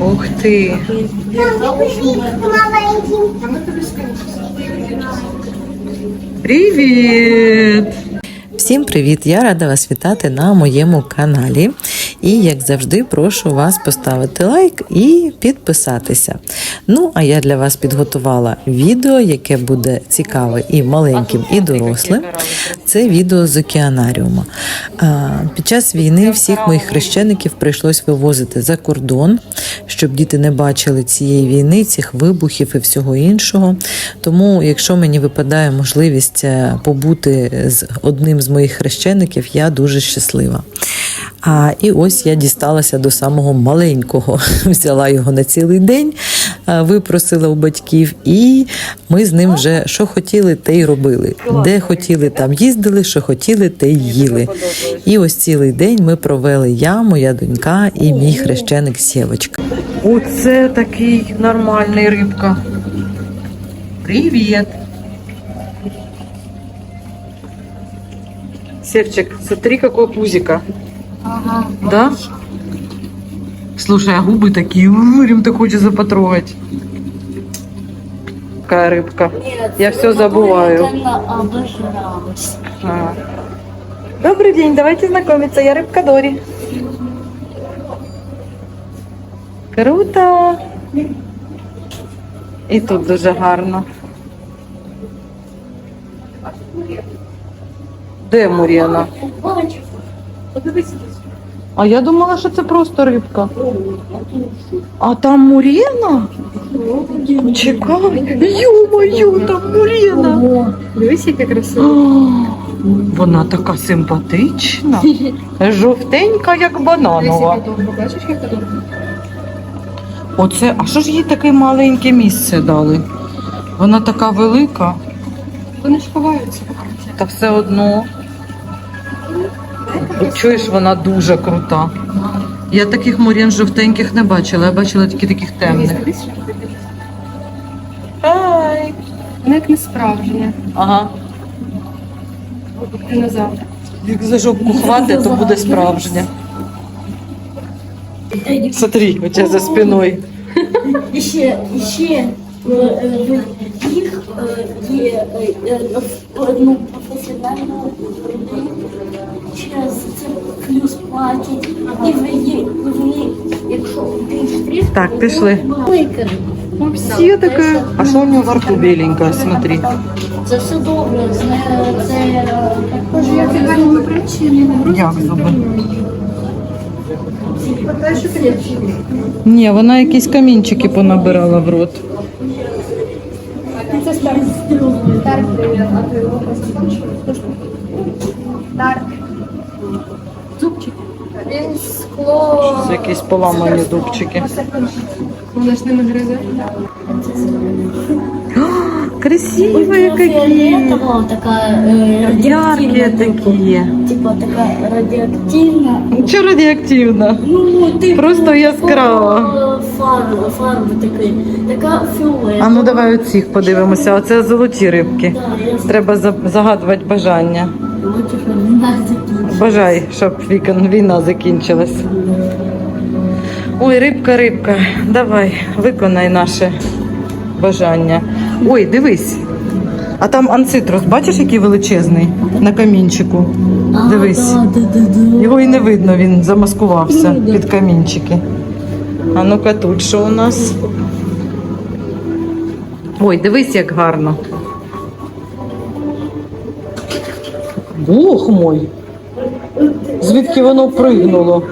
Ух ти. Привіт! Всім привіт! Я рада вас вітати на моєму каналі. І, як завжди, прошу вас поставити лайк і підписатися. Ну, а я для вас підготувала відео, яке буде цікаве і маленьким, і дорослим. Це відео з океанаріуму. Під час війни всіх моїх хрещеників прийшлось вивозити за кордон, щоб діти не бачили цієї війни, цих вибухів і всього іншого. Тому, якщо мені випадає можливість е, побути з одним з моїх хрещеників, я дуже щаслива. А і ось я дісталася до самого маленького, взяла його на цілий день, випросила у батьків, і ми з ним вже що хотіли, те й робили. Де хотіли, там їздили, що хотіли, те й їли. І ось цілий день ми провели я, моя донька і мій хрещеник Сєвочка. Оце такий нормальний рибка. Привіт. Севчик, смотри, какой пузика. Ага. Да? Слушай, а губы такие, прям так хочется потрогать. Какая рыбка. Нет, Я все забываю. Она обожралась. А. Добрый день, давайте знакомиться. Я рыбка Дори. Круто. І тут дуже гарно. Де Муріна? Бачу. А я думала, що це просто рибка. А там Мурена? Чекай. Ё-моё, там Мурена. Дивись, яка красива. Вона така симпатична. Жовтенька, як бананова. Оце, а що ж їй таке маленьке місце дали? Вона така велика, Вони ж ховаються. та все одно. Чуєш, вона дуже крута. Я таких мурін жовтеньких не бачила, я бачила тільки таких темних. Ай. Вона як не справжня. Ага. Динозавр. Як за жопку хватить, то буде справжня. Смотри, у тебе за спиною. І ще, і ще е, в їх е, є е, е, ну, професіонального людини, через це плюс платять. І ви вони, якщо ти штрих, Так, пішли. Ликар. Все таке. А що у нього во рту біленька, смотри. Це все добре, це, це Боже, як ти гарно причини. Як зуби? Ні, вона якісь камінчики понабирала в рот. Це а ти його просто бачиш? Зубчик. Він скло. Це якісь поламані дубчики. Вона ж ними гризе. Красиві фіолетова, така е, радіоактивна. Яркі такі. Типа така радіоактивна. Чи радіоактивна? Ну, типу, Просто яскрава. е, Фарба, фарба така, така фіолетова. А ну давай оцих подивимося. Оце золоті рибки. Да, я Треба за- загадувати бажання. Бажай, щоб війна закінчилась. Ой, рибка, рибка, давай, виконай наше бажання. Ой, дивись. А там анцитрус, бачиш, який величезний на камінчику. Дивись. Його і не видно, він замаскувався під камінчики. А ну-ка тут що у нас? Ой, дивись, як гарно. Бог мой. Звідки воно пригнуло?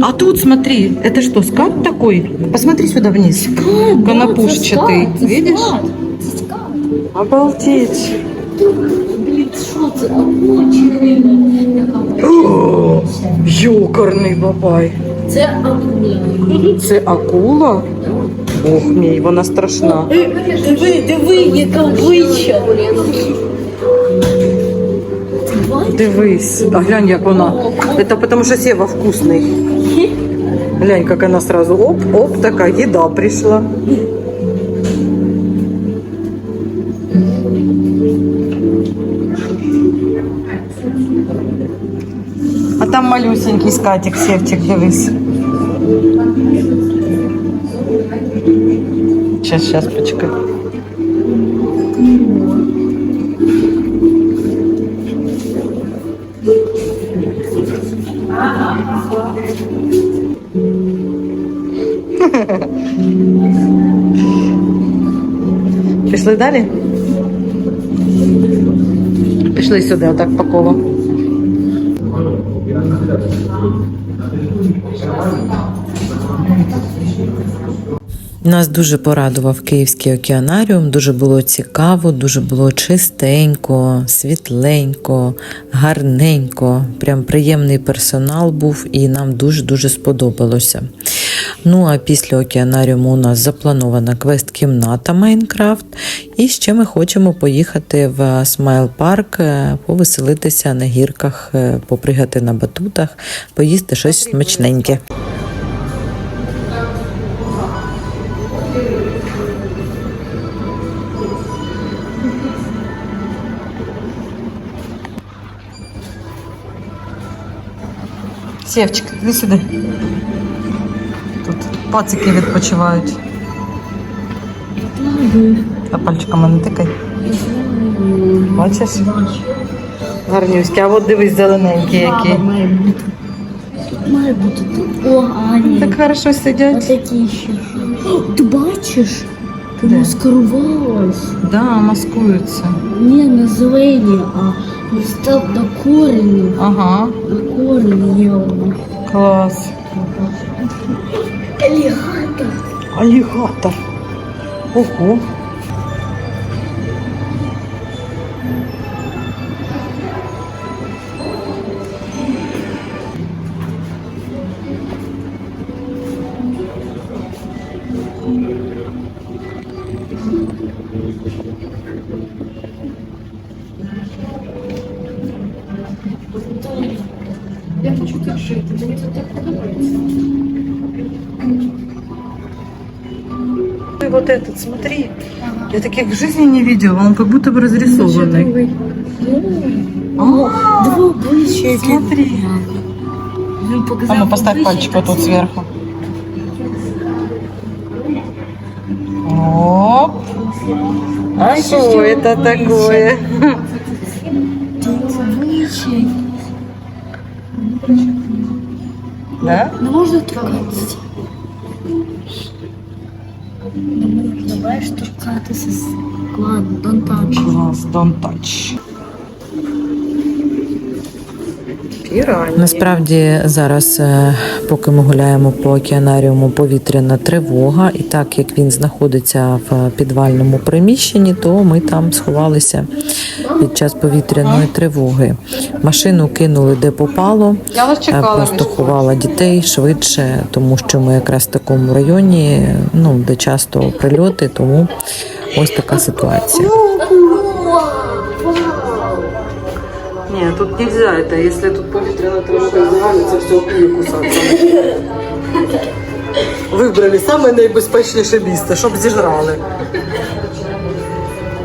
А тут смотри, это что, скат такой? Посмотри сюда вниз. Конопушчатый, скат, видишь? скат, скат. Обалдеть. Блін, що це? Йокарний бабай. Це акула. Це акула? Бог мій, вона страшна. Диви, диви, яка обличчя. Дивись, а глянь, як вона. Это потому что Сева вкусный. Глянь, как она сразу оп-оп, такая еда пришла. А там малюсенький скатик, севчик, дивись. Щас, щас, почекай. Пішли далі? Пішли сюди, отак по колу. Нас дуже порадував Київський океанаріум. Дуже було цікаво, дуже було чистенько, світленько, гарненько. Прям приємний персонал був і нам дуже дуже сподобалося. Ну а після океанаріуму у нас запланована квест-кімната Майнкрафт. І ще ми хочемо поїхати в Смайл Парк, е, повеселитися на гірках, е, попригати на батутах, поїсти щось смачненьке. Сєвчик, іди сюди. Тут пацики відпочивають. А пальчиками не тикай. Бачиш? Гарнюські. А от дивись, зелененькі які. Має бути. О, Аня. Так хорошо А сидять. такі ще. О, Ти бачиш? Де? Маскарувалась. Да, маскуються. Не на зелені, а став до коренів. Ага, До коренів. клас. Алігатор. Алігатор. Ого. Вот этот, смотри. Я таких в жизни не видела, он как будто бы разрисованный. Які- Смотри. А ну поставь пальчик вот тут сверху. Оп. А что это такое? Да? Не можна торкатися. Давай торкатися. Ладно, don't touch. Don't touch. Насправді зараз, е, поки ми гуляємо по океанаріуму, повітряна тривога, і так як він знаходиться в підвальному приміщенні, то ми там сховалися під час повітряної тривоги. Машину кинули де попало. Я просто ховала дітей швидше, тому що ми якраз в такому районі, ну де часто прильоти, тому ось така ситуація. Ні, тут нельзя это, если тут повітряна тривога завалиться, все буде кусатися. Вибрали саме найбезпечніше місце, щоб зіжрали.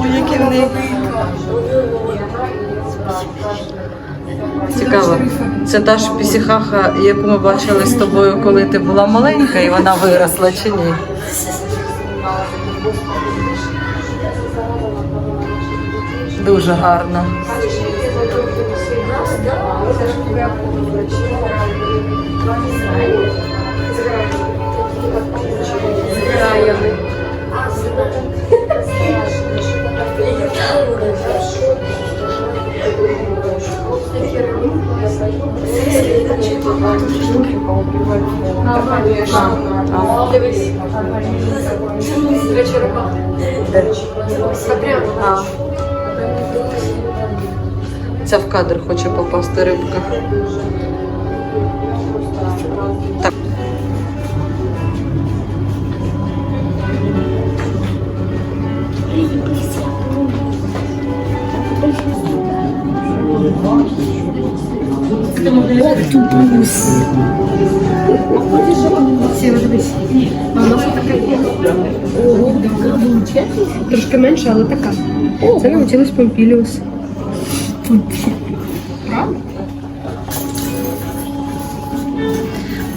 Ой, які Цікаво. Це та ж пісіхаха, яку ми бачили з тобою, коли ти була маленька, і вона виросла чи ні? Дуже гарно. Ця в кадр хоче попасти рибка. Так. Величезна. Трошки менша, але така. Це наутілус помпіліус.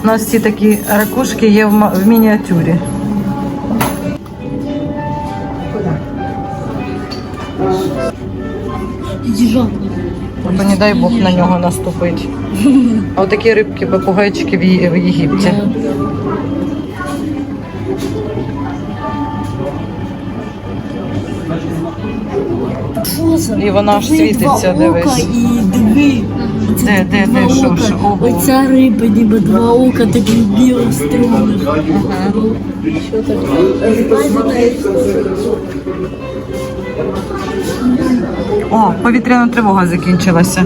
У нас всі такі ракушки є в, в мініатюрі. Бо не дай Бог на нього наступить. А отакі рибки, попугайчики в, Єгипті. І вона Диви, світиться, дивись. Де, де, де, що, що? Ого. Оця риба, ніби два ока, такі білих стрімних. Що таке? О, повітряна тривога закінчилася.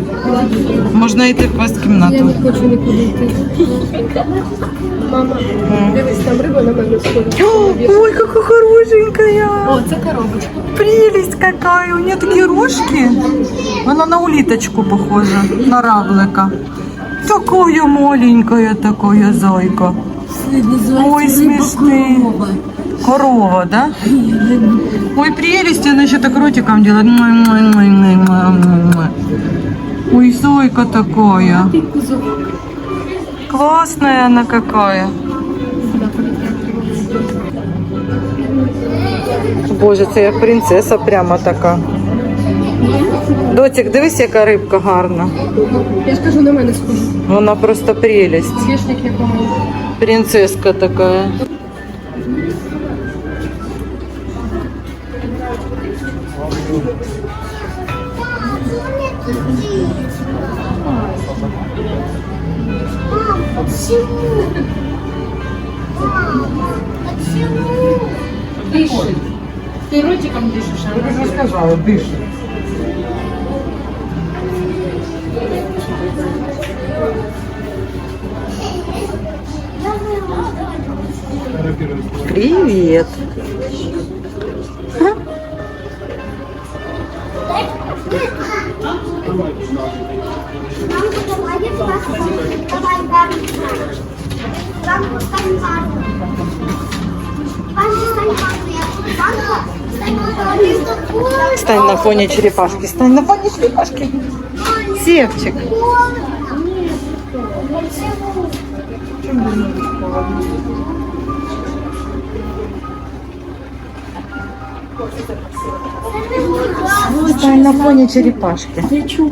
Можна йти в кімнату. Хочу нікуди йти. Мама, дивись, там риба на мене сходить. Ой, яка хорошенькая! О, це коробочка. Прелесть какая! У нее такие рожки. Она на улиточку похожа, на равлика. Такая маленькая такая зайка. Ой, смішний. Корова. Да? Ой, прелесть, она еще так ротиком делает. Ой, зойка такая. Классная она какая. Боже, це як принцеса прямо така. Дотик, дивись, яка рибка гарна. Я ж кажу, на мене схоже. Вона просто прелесть. Принцеска така. Ты ротиком дышишь, а Я же сказала, диши. Привет. Вам Стань на фоне черепашки. Стань на фоне черепашки. Севчик. Стань на фоне черепашки. Чого?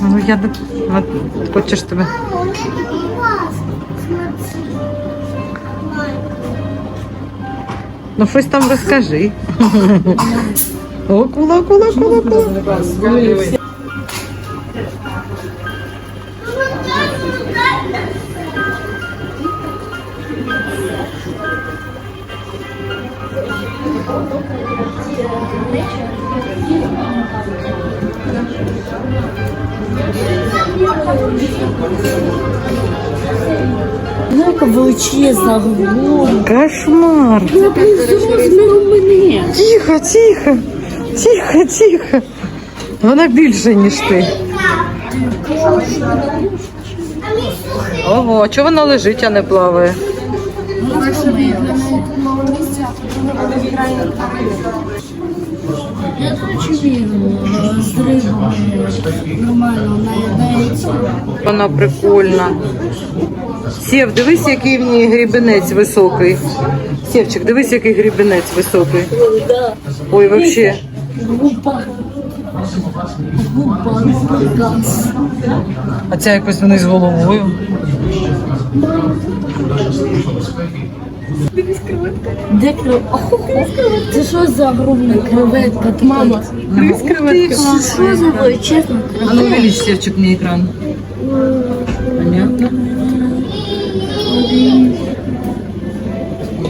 Ну я д- от, хочеш тебе. У меня такой глаз. Смотри. Ну щось там розкажи. О, кула, кула, кула, кула. Ну, яка величезна голова. Кошмар. Вона блін, з розміром мене. Тихо, тихо, тихо, тихо. Вона більше, ніж ти. Ого, чого вона лежить, а не плаває? Я з рибами. Вона прикольна. Сєв, дивись, який в ній грібенець високий. Сєвчик, дивись, який грібенець високий. Ой, вообще. Губа. Губа, газ. А ця якось вниз головою. Де креветка? Це що за огромна креветка? Мама. Дивись, креветка. Що за величезна А ну креветка? увеличь, Сєвчик, мне экран. Понятно.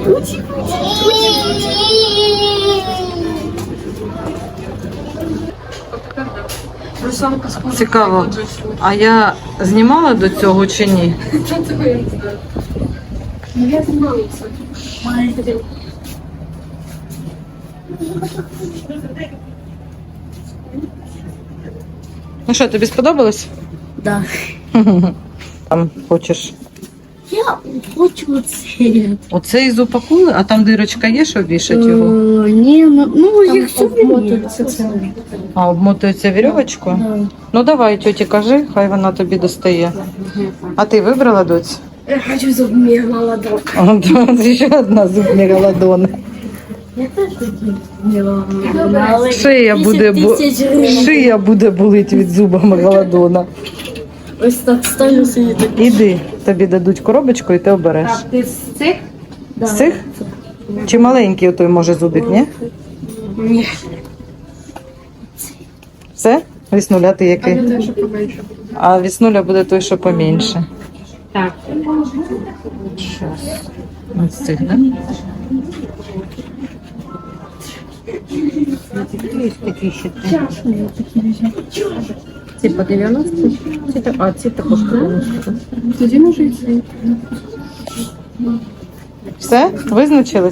Русалка схожа. Цікаво. А я знімала до цього чи ні? Я. Ну, знімала, Ну що, тобі сподобалось? Да. Там хочеш Я хочу це. Оцей зуб акули, а там дирочка є, щоб вішати його? Е, Ні, ну, ну їх все обмотується. А, обмотується вірьовочку? Ну давай, тьоті, кажи, хай вона тобі достає. А ти вибрала доць? Я хочу зуб мегалодон. О, да, ще одна зуб мегалодон. Я теж але Шия буде, 10 бу... тисяч гривень. Шия буде болить від зуба мегалодона. Ось так собі так. Іди, тобі дадуть коробочку і ти обереш. Так, ти з цих? Да. З цих? Чи маленький той може зубик, ні? Ні. Все? Віснуля ти А який? я теж поменше. А віснуля буде той, що поменше. Так. Ось цих, да? Ці по 90? Ці, так- а, ці також по 90. Тоді може і ці. Все? Визначились?